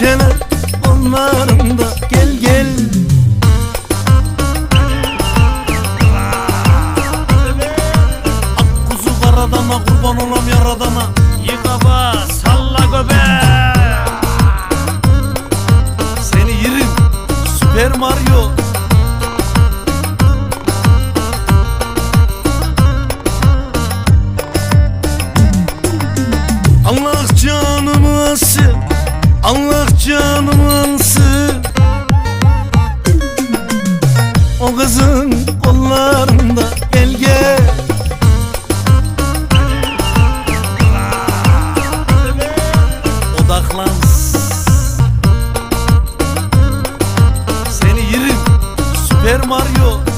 Bahçeler onların da gel gel. Ak kuzu karadana kurban olam yaradana. Yıka bas salla göbe. Seni yerim Süper Mario. Allah canımı asıl Allah canımsı O kızın kollarında gel gel. Seni yerim. Super Mario.